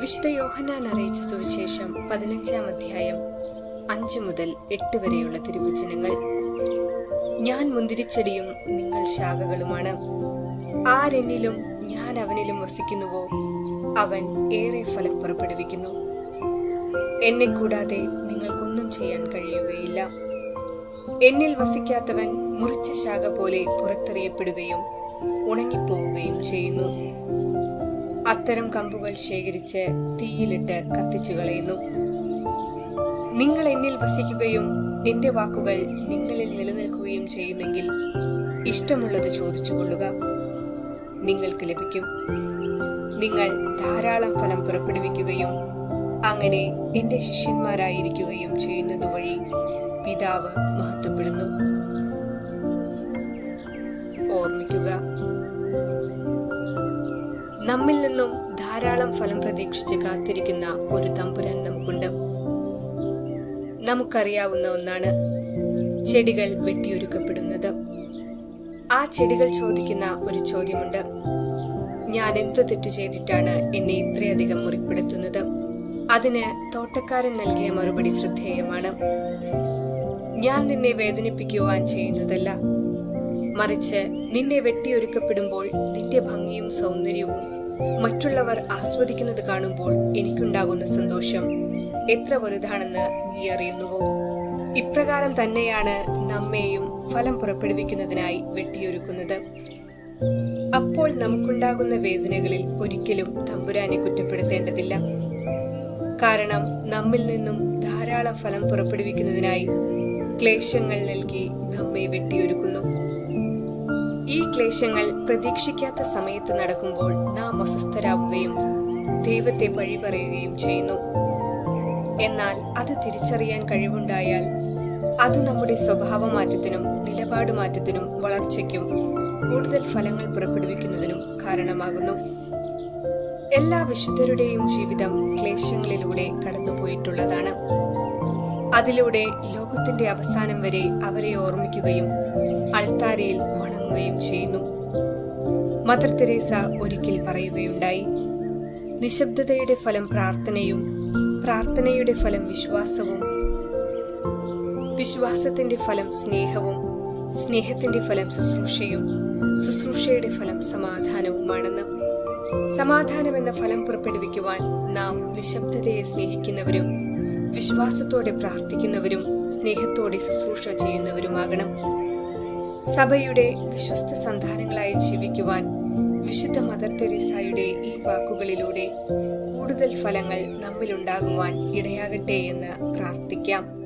വിശുദ്ധ യോഹനാൻ അറിയിച്ച സുവിശേഷം പതിനഞ്ചാം അധ്യായം അഞ്ചു മുതൽ എട്ട് വരെയുള്ള തിരുവചനങ്ങൾ. ഞാൻ മുന്തിരിച്ചെടിയും നിങ്ങൾ ശാഖകളുമാണ്. ആരെന്നിലും ഞാൻ അവനിലും വസിക്കുന്നുവോ? അവൻ ഏറെ ഫലം പുറപ്പെടുവിക്കുന്നു. എന്നെ കൂടാതെ നിങ്ങൾക്കൊന്നും ചെയ്യാൻ കഴിയുകയില്ല. എന്നിൽ വസിക്കാത്തവൻ മുറിച്ച ശാഖ പോലെ പുറത്തെറിയപ്പെടുകയും ഉണങ്ങിപ്പോവുകയും ചെയ്യുന്നു. അത്തരം കമ്പുകൾ ശേഖരിച്ച് തീയിലിട്ട് കത്തിച്ചു കളയുന്നു. നിങ്ങൾ എന്നിൽ വസിക്കുകയും എന്റെ വാക്കുകൾ നിങ്ങളിൽ നിലനിൽക്കുകയും ചെയ്യുന്നെങ്കിൽ ഇഷ്ടമുള്ളത് ചോദിച്ചു കൊള്ളുക. നിങ്ങൾക്ക് ലഭിക്കും. നിങ്ങൾ ധാരാളം ഫലം പുറപ്പെടുവിക്കുകയും അങ്ങനെ എന്റെ ശിഷ്യന്മാരായിരിക്കുകയും ചെയ്യുന്നത് വഴി പിതാവ് മഹത്വപ്പെടുന്നു. ഓർമ്മിക്കുക. നമ്മിൽ നിന്നും ധാരാളം ഫലം പ്രതീക്ഷിച്ച് കാത്തിരിക്കുന്ന ഒരു തമ്പുരാൻ നമുക്കുണ്ട്. നമുക്കറിയാവുന്ന ഒന്നാണ് ചെടികൾ വെട്ടിയൊരുക്കപ്പെടുന്നത്. ആ ചെടികൾ ചോദിക്കുന്ന ഒരു ചോദ്യമുണ്ട്. ഞാൻ എന്തു തെറ്റു ചെയ്തിട്ടാണ് എന്നെ ഇത്രയധികം മുറിപ്പെടുത്തുന്നത്? അതിന് തോട്ടക്കാരൻ നൽകിയ മറുപടി ശ്രദ്ധേയമാണ്. ഞാൻ നിന്നെ വേദനിപ്പിക്കുവാൻ ചെയ്യുന്നതല്ല. മറിച്ച് നിന്നെ വെട്ടിയൊരുക്കപ്പെടുമ്പോൾ നിന്റെ ഭംഗിയും സൗന്ദര്യവും മറ്റുള്ളവർ ആസ്വദിക്കുന്നത് കാണുമ്പോൾ എനിക്കുണ്ടാകുന്ന സന്തോഷം എത്ര വലുതാണെന്ന് നീ അറിയുന്നുവോ? ഇപ്രകാരം തന്നെയാണ് നമ്മെയും ഫലം പുറപ്പെടുവിക്കുന്നതിനായി വെട്ടിയൊരുക്കുന്നത്. അപ്പോൾ നമുക്കുണ്ടാകുന്ന വേദനകളിൽ ഒരിക്കലും തമ്പുരാനെ കുറ്റപ്പെടുത്തേണ്ടതില്ല. കാരണം നമ്മിൽ നിന്നും ധാരാളം ഫലം പുറപ്പെടുവിക്കുന്നതിനായി ക്ലേശങ്ങൾ നൽകി നമ്മെ വെട്ടിയൊരുക്കുന്നു. ക്ലേശങ്ങൾ പ്രതീക്ഷിക്കാത്ത സമയത്ത് നടക്കുമ്പോൾ നാം അസ്വസ്ഥരാവുകയും ദൈവത്തെ വഴി പറയുകയും ചെയ്യുന്നു. എന്നാൽ അത് തിരിച്ചറിയാൻ കഴിവുണ്ടായാൽ അത് നമ്മുടെ സ്വഭാവ മാറ്റത്തിനും നിലപാട് മാറ്റത്തിനും വളർച്ചയ്ക്കും കൂടുതൽ ഫലങ്ങൾ പുറപ്പെടുവിക്കുന്നതിനും കാരണമാകുന്നു. എല്ലാ വിശുദ്ധരുടെയും ജീവിതം ക്ലേശങ്ങളിലൂടെ കടന്നുപോയിട്ടുള്ളതാണ്. അതിലൂടെ ലോകത്തിന്റെ അവസാനം വരെ അവരെ ഓർമ്മിക്കുകയും അൾത്താരയിൽ വണങ്ങുകയും ചെയ്യുന്നു. മദർ തെരേസ ഒരിക്കൽ പറയുകയുണ്ടായി നിശബ്ദതയുടെ ഫലം പ്രാർത്ഥനയും പ്രാർത്ഥനയുടെ ഫലം വിശ്വാസവും വിശ്വാസത്തിന്റെ ഫലം സ്നേഹവും സ്നേഹത്തിന്റെ ഫലം ശുശ്രൂഷയും ശുശ്രൂഷയുടെ ഫലം സമാധാനവുമാണെന്ന്. സമാധാനം എന്ന ഫലം പുറപ്പെടുവിക്കുവാൻ നാം നിശബ്ദതയെ സ്നേഹിക്കുന്നവരും വിശ്വാസത്തോടെ പ്രാർത്ഥിക്കുന്നവരും സ്നേഹത്തോടെ ശുശ്രൂഷ ചെയ്യുന്നവരുമാകണം. സഭയുടെ വിശ്വസ്ത സന്താനങ്ങളായി ജീവിക്കുവാൻ വിശുദ്ധ മദർ തെരേസായുടെ ഈ വാക്കുകളിലൂടെ കൂടുതൽ ഫലങ്ങൾ നമ്മിലുണ്ടാകുവാൻ ഇടയാകട്ടെ എന്ന് പ്രാർത്ഥിക്കാം.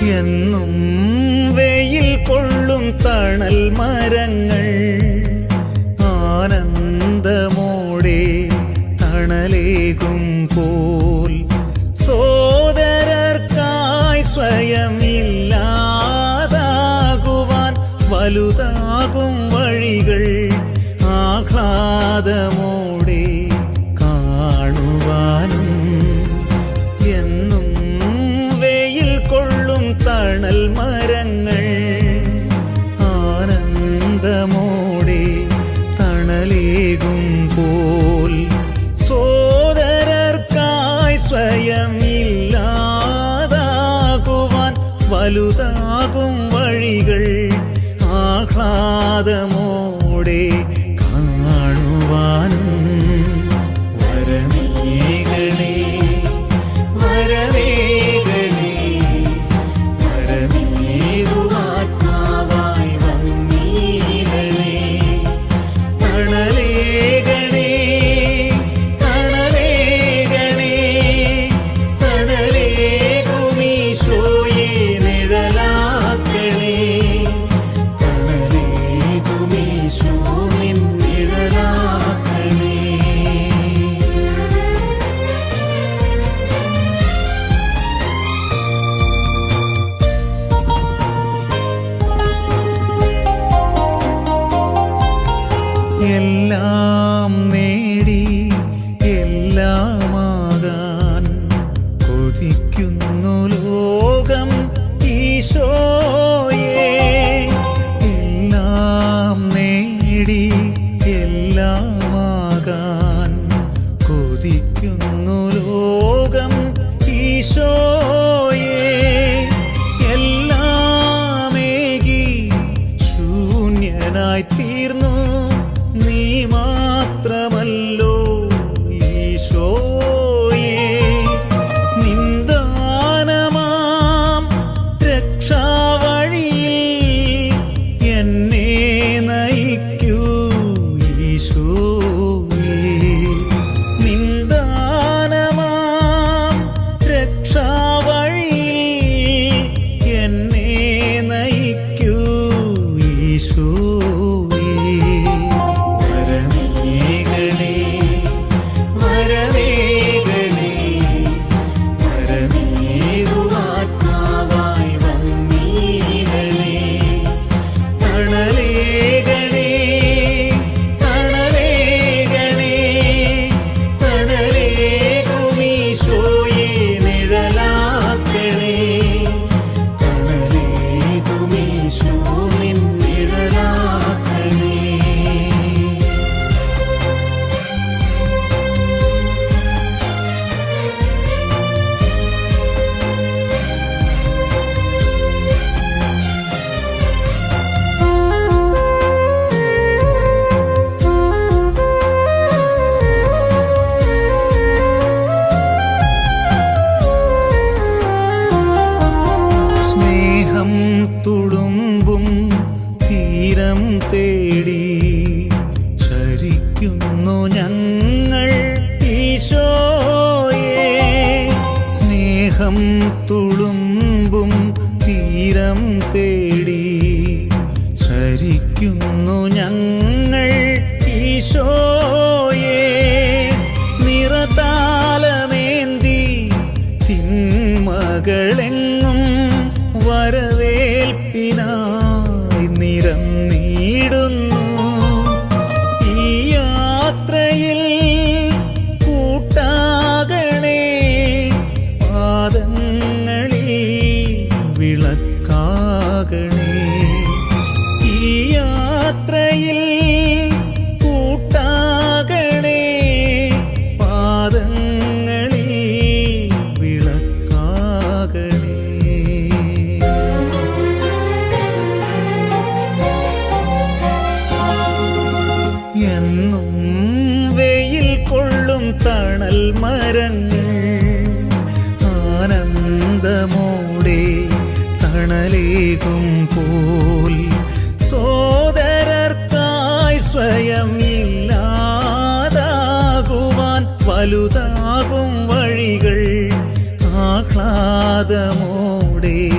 എന്നും വെയിൽ കൊള്ളും തണൽ മരങ്ങൾ. ആനന്ദമോടെ തണലേകും പോൽ. സോദരർക്കായി സ്വയം ഇല്ലാതാകുവാൻ വലുതാകും വഴികൾ. ആഹ്ലാദമോടെ ആഹ്ലാദമോടെ കൊതിക്കുന്നു ലോകം ഈശോയെ തുളുമ്പും തീരം തേടി ചരിക്കുന്നു ഞങ്ങൾ ഈശോയെ. സ്നേഹം തുളുമ്പും തീരം തേടി ചരിക്കുന്നു വരവേൽപ്പിനായി എന്നും വെയിൽ കൊള്ളും തണൽ മരങ്ങൾ. ആനന്ദമോടെ തണലേകും പോൽ. സോദരർക്കായി സ്വയം ഇല്ലാതാകുവാൻ വലുതാകും വഴികൾ. ആഹ്ലാദമോടെ